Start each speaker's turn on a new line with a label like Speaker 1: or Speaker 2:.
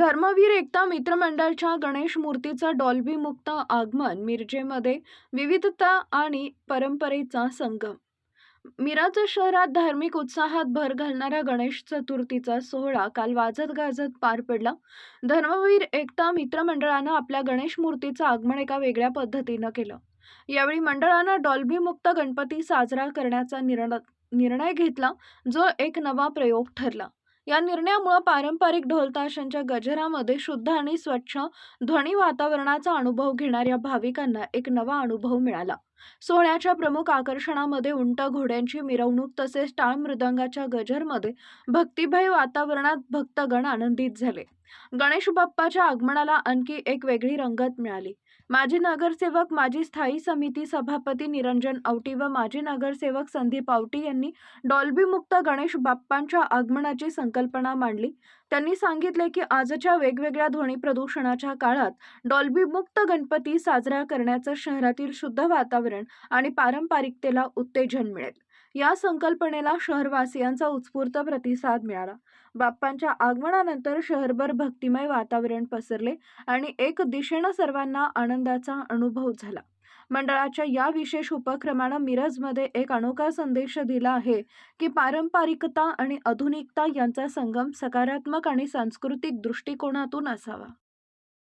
Speaker 1: धर्मवीर एकता मित्रमंडळच्या गणेश मूर्तीचं डॉल्बी मुक्त आगमन मिरजेमध्ये विविधता आणि परंपरेचा संगम. मिराज शहरात धार्मिक उत्साहात भर घालणारा गणेश चतुर्थीचा सोहळा काल वाजत गाजत पार पडला. धर्मवीर एकता मित्रमंडळानं आपल्या गणेश मूर्तीचं आगमन एका वेगळ्या पद्धतीनं केलं. यावेळी मंडळानं डॉल्बी मुक्त गणपती साजरा करण्याचा निर्णय निर्णय घेतला जो एक नवा प्रयोग ठरला. या निर्णयामुळे पारंपरिक ढोलताशांच्या गजरामध्ये शुद्ध आणि स्वच्छ ध्वनी वातावरणाचा अनुभव घेणाऱ्या भाविकांना एक नवा अनुभव मिळाला. सोहळ्याच्या प्रमुख आकर्षणामध्ये उंट घोड्यांची मिरवणूक तसेच टाळ मृदंगाच्या गजरमध्ये भक्तिभय वातावरणात भक्तगण आनंदित झाले. गणेश बाप्पाच्या आगमनाला आणखी एक वेगळी रंगत मिळाली. माजी नगरसेवक माजी स्थायी समिती सभापती निरंजन औटी व माजी नगरसेवक संदीप आवटी यांनी डॉल्बीमुक्त गणेश बाप्पांच्या आगमनाची संकल्पना मांडली. त्यांनी सांगितले की आजच्या वेगवेगळ्या ध्वनी प्रदूषणाच्या काळात डॉल्बीमुक्त गणपती साजरा करण्याचं शहरातील शुद्ध वातावरण आणि पारंपरिकतेला उत्तेजन मिळेल. या संकल्पनेला शहरवासियांचा उत्स्फूर्त प्रतिसाद मिळाला. बाप्पांच्या आगमनानंतर शहरभर भक्तिमय वातावरण पसरले आणि एक दिशेनं सर्वांना आनंदाचा अनुभव झाला. मंडळाच्या या विशेष उपक्रमानं मिरजमध्ये एक अनोखा संदेश दिला आहे की पारंपरिकता आणि आधुनिकता यांचा संगम सकारात्मक आणि सांस्कृतिक दृष्टिकोनातून असावा.